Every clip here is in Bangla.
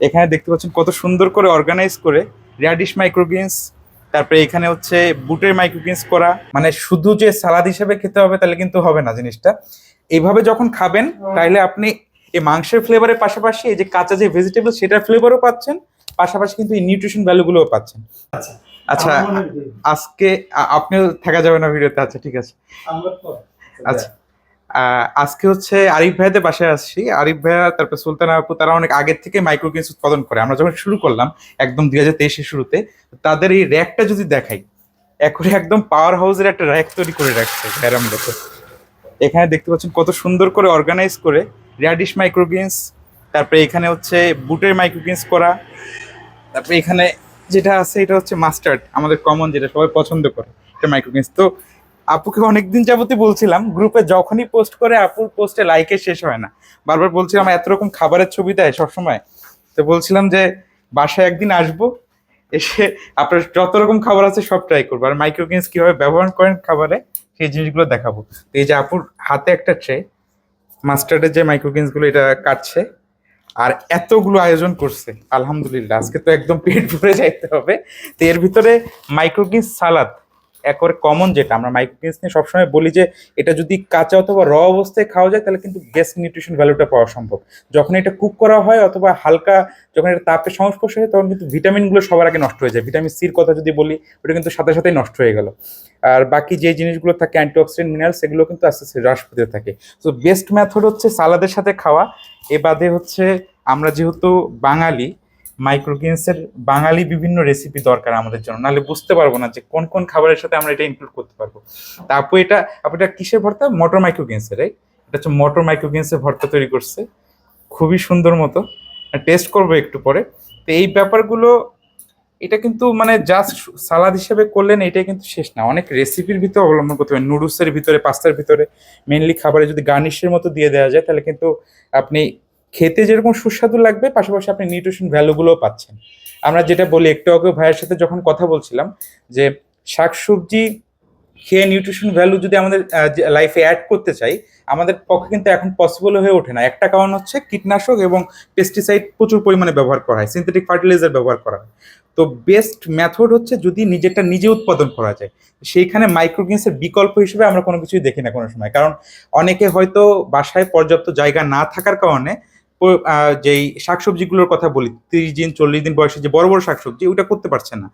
এখানে দেখতে পাচ্ছেন কত সুন্দর করে অর্গানাইজ করে র্যাডিশ মাইক্রোগ্রিনস তারপরে এখানে হচ্ছে বুটের মাইক্রোগ্রিনস করা মানে শুধু যে সালাদ হিসেবে খেতে হবে তাহলে কিন্তু হবে না জিনিসটা। এইভাবে যখন খাবেন তাহলে আপনি এই মাংসের ফ্লেভারের পাশাপাশি এই যে কাঁচা যে ভেজিটেবল সেটার ফ্লেভারও পাচ্ছেন পাশাপাশি কিন্তু এই নিউট্রিশন ভ্যালুগুলোও পাচ্ছেন। আচ্ছা। আচ্ছা আজকে আপনিও থাকা যাবে না ভিডিওতে আচ্ছা ঠিক আছে। আচ্ছা। আজকে হচ্ছে আরিফ ভাইদের বাসায় আসছি। আরিফ ভাইয়া, তারপর সুলতান আপু, তারা অনেক আগের থেকে মাইক্রোগ্রিনস উৎপাদন করে। আমরা যখন শুরু করলাম, একদম দুই হাজার তেইশের শুরুতে, তাদের এই র্যাকটা যদি দেখাই এখন একদম পাওয়ার হাউসের একটা র্যাক তৈরি করে রাখছে ভাইরা মূলত এখানে দেখতে পাচ্ছেন কত সুন্দর করে অর্গানাইজ করে র্যাডিশ মাইক্রোগ্রিনস তারপরে এখানে হচ্ছে বুটের মাইক্রোগ্রিনস করা, তারপরে এখানে যেটা আছে, এটা হচ্ছে মাস্টার্ড আমাদের কমন যেটা সবাই পছন্দ করে, এটা মাইক্রোগ্রিনস তো আপুকে অনেকদিন যাবতই বলছিলাম, গ্রুপে যখনই পোস্ট করে, আপুর পোস্টে লাইকে শেষ হয় না। বারবার বলছিলাম এত রকম খাবারের ছবি দেয় সবসময়। তো বলছিলাম যে, বাসায় একদিন আসব, এসে আপনার যত রকম খাবার আছে সব ট্রাই করব। আর মাইক্রোগ্রিনস কীভাবে ব্যবহার করেন খাবারে, সেই জিনিসগুলো দেখাবো। তো এই যে আপুর হাতে একটা ট্রে মাস্টার্ডের যে মাইক্রোগ্রিনসগুলো, এটা কাটছে, আর এতগুলো আয়োজন করছে, আলহামদুলিল্লাহ। আজকে তো একদম পেট ভরে যাইতে হবে। তো এর ভিতরে মাইক্রোগ্রিনস সালাদ একবারে কমন যেটা, আমরা মাইক্রোগ্রিনস নিয়ে সবসময় বলি যে, এটা যদি কাঁচা অথবা র অবস্থায় খাওয়া যায়, তাহলে কিন্তু বেস্ট নিউট্রিশন ভ্যালুটা পাওয়া সম্ভব। যখন এটা কুক করা হয় অথবা হালকা যখন এটা তাপের সংস্পর্শ হয়, তখন কিন্তু ভিটামিনগুলো সবার আগে নষ্ট হয়ে যায়। ভিটামিন সির কথা যদি বলি, ওটা কিন্তু সাথে সাথেই নষ্ট হয়ে গেল। আর বাকি যে জিনিসগুলো থাকে অ্যান্টিঅক্সিডেন্ট মিনারেল সেগুলো কিন্তু আস্তে আস্তে হ্রাস পেতে থাকে। তো বেস্ট মেথড হচ্ছে সালাদের সাথে খাওয়া। এ বাদে হচ্ছে, আমরা যেহেতু বাঙালি মাইক্রোগ্রিনসের বাঙালি বিভিন্ন রেসিপি দরকার আমাদের জন্য। নাহলে বুঝতে পারব না যে কোন কোন খাবারের সাথে আমরা এটা ইনক্লুড করতে পারব। তা আপু এটা আপু এটা কিসের ভর্তা? মটর মাইক্রোগ্রিনসের রাইট এটা হচ্ছে মটর মাইক্রোগ্রেন্সের ভর্তা তৈরি করছে। খুবই সুন্দর মতো। টেস্ট করব একটু পরে। তো এই ব্যাপারগুলো, এটা কিন্তু মানে জাস্ট সালাদ হিসেবে করলেন, এটাই কিন্তু শেষ না। অনেক রেসিপির ভিতরে অবলম্বন করতে হবে। নুডলসের ভিতরে, পাস্তার ভিতরে মেনলি খাবারে যদি গার্নিশের মতো দিয়ে দেওয়া যায়, তাহলে কিন্তু আপনি খেতে যেরকম সুস্বাদু লাগবে, পাশাপাশি আপনি নিউট্রিশন ভ্যালুগুলোও পাচ্ছেন। আমরা যেটা বলি, একটু আগে ভাইয়ের সাথে যখন কথা বলছিলাম যে শাকসবজি খেয়ে নিউট্রিশন ভ্যালু যদি আমাদের লাইফে অ্যাড করতে চাই, আমাদের পক্ষে কিন্তু এখন পসিবল হয়ে ওঠে না। একটা কারণ হচ্ছে কীটনাশক এবং পেস্টিসাইড প্রচুর পরিমাণে ব্যবহার করা হয় সিনথেটিক ফার্টিলাইজার ব্যবহার করা হয়। তো বেস্ট মেথড হচ্ছে যদি নিজেরটা নিজে উৎপাদন করা যায়। সেইখানে মাইক্রোগ্রিনসের বিকল্প হিসেবে আমরা কোনো কিছুই দেখি না কোনো সময়। কারণ অনেকে হয়তো বাসায় পর্যাপ্ত জায়গা না থাকার কারণে যেই শাকসবজিগুলোর কথা বলি, তিরিশ দিন, চল্লিশ দিন বয়সে যে বড় বড় শাকসবজি, ওটা করতে পারছে না।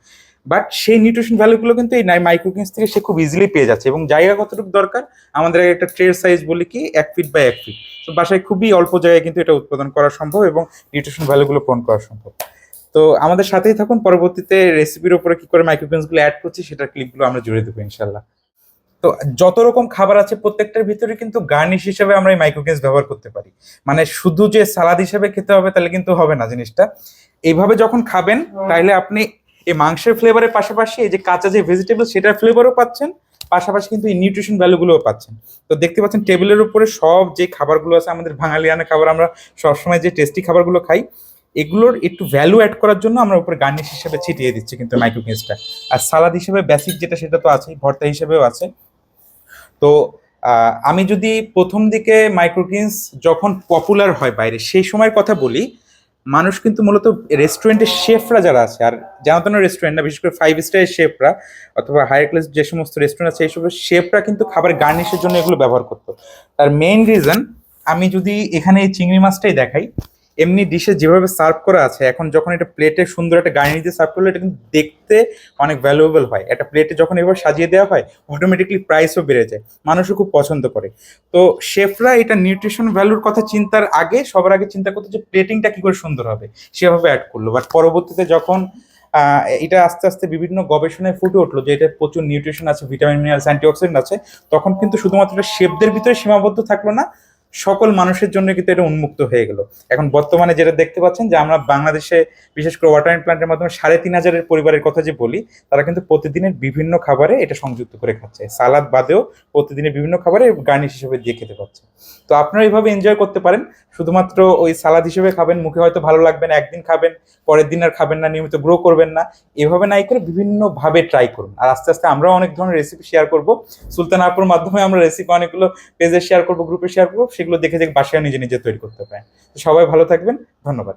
বাট সেই নিউট্রিশন ভ্যালুগুলো কিন্তু এই মাইক্রোগ্রিনস থেকে সে খুব ইজিলি পেয়ে যাচ্ছে এবং জায়গা কতটুকু দরকার? আমাদের একটা ট্রের সাইজ বলি কি, এক ফিট বাই এক ফিট তো বাসায় খুবই অল্প জায়গায় কিন্তু এটা উৎপাদন করা সম্ভব এবং নিউট্রিশন ভ্যালুগুলো পূরণ করা সম্ভব। তো আমাদের সাথেই থাকুন, পরবর্তীতে রেসিপির উপরে কি করে মাইক্রোগ্রিনসগুলো অ্যাড করছি সেটার ক্লিপগুলো আমরা জুড়ে দেবো ইনশাল্লাহ তো যত রকম খাবার আছে প্রত্যেকটার ভিতরে কিন্তু গার্নিশ হিসেবে আমরা এই মাইক্রোগ্রিনস ব্যবহার করতে পারি। মানে শুধু যে সালাদ হিসেবে খেতে হবে তাহলে কিন্তু হবে না জিনিসটা। এইভাবে যখন খাবেন তাহলে আপনি এই মাংসের ফ্লেভারের পাশাপাশি এই যে কাঁচা যে ভেজিটেবল সেটার ফ্লেভারও পাচ্ছেন। পাশাপাশি কিন্তু এই নিউট্রিশন ভ্যালুগুলোও পাচ্ছেন। তো দেখতে পাচ্ছেন টেবিলের উপরে সব যে খাবারগুলো আছে, আমাদের বাঙালিয়ানা খাবার, আমরা সবসময় যে টেস্টি খাবারগুলো খাই, এগুলোর একটু ভ্যালু অ্যাড করার জন্য আমরা উপরে গার্নিশ হিসেবে ছিটিয়ে দিচ্ছি কিন্তু মাইক্রোগ্রিনসটা আর সালাদ হিসেবে বেসিক যেটা, সেটা তো আছেই, ভর্তা হিসেবেও আছে। তো আমি যদি প্রথম দিকে মাইক্রোগ্রিনস যখন পপুলার হয় বাইরে, সেই সময়ের কথা বলি মানুষ কিন্তু মূলত রেস্টুরেন্টের শেফরা যারা আছে, আর জানাতন রেস্টুরেন্ট না, বিশেষ করে ফাইভ স্টারের শেফরা অথবা হায়ার ক্লাস যে সমস্ত রেস্টুরেন্ট আছে, এইসব শেফরা কিন্তু খাবার গার্নিশের জন্য এগুলো ব্যবহার করতো। তার মেইন রিজন আমি যদি এখানে এই চিংড়ি মাছটাই দেখাই এমনি ডিশে যেভাবে সার্ভ করা আছে, এখন যখন এটা প্লেটে সুন্দর একটা গার্নিশ দিয়ে সার্ভ করলে এটা কিন্তু দেখতে অনেক ভ্যালুয়েবল হয়। একটা প্লেটে যখন এবার সাজিয়ে দেওয়া হয় অটোমেটিকলি প্রাইসও বেড়ে যায়, মানুষও খুব পছন্দ করে। তো শেফরা এটা নিউট্রিশন ভ্যালুর কথা চিন্তার আগে, সবার আগে চিন্তা করতো যে প্লেটিংটা কি করে সুন্দর হবে, সেভাবে অ্যাড করল। বাট পরবর্তীতে যখন এটা আস্তে আস্তে বিভিন্ন গবেষণায় ফুটে উঠল যে এটা প্রচুর নিউট্রিশন আছে ভিটামিন মিনারেলস অ্যান্টিঅক্সিডেন্ট আছে, তখন কিন্তু শুধুমাত্র শেফদের ভিতরে সীমাবদ্ধ থাকল না সকল মানুষের জন্য কিন্তু এটা উন্মুক্ত হয়ে গেল। এখন বর্তমানে যেটা দেখতে পাচ্ছেন যে আমরা বাংলাদেশে বিশেষ করে ওয়াটার প্ল্যান্টের মাধ্যমে সাড়ে তিন হাজারের পরিবারের কথা যে বলি, তারা কিন্তু প্রতিদিনের বিভিন্ন খাবারে এটা সংযুক্ত করে খাচ্ছে। সালাদ বাদেও প্রতিদিনের বিভিন্ন খাবারে গার্নিশ হিসেবে দিয়ে খেতে পাচ্ছে। তো আপনারা এইভাবে এনজয় করতে পারেন। শুধুমাত্র ওই সালাদ হিসেবে খাবেন, মুখে হয়তো ভালো লাগবে না, একদিন খাবেন, পরের দিন আর খাবেন না, নিয়মিত গ্রো করবেন না। এভাবে নাই করে বিভিন্ন ভাবে ট্রাই করুন। আর আস্তে আস্তে আমরাও অনেক ধরনের রেসিপি শেয়ার করব। সুলতান আপুর মাধ্যমে আমরা রেসিপি অনেকগুলো পেজে শেয়ার করব গ্রুপে শেয়ার করব সেগুলো দেখে দেখে বাসায় নিজে নিজে তৈরি করতে পারেন সবাই ভালো থাকবেন ধন্যবাদ।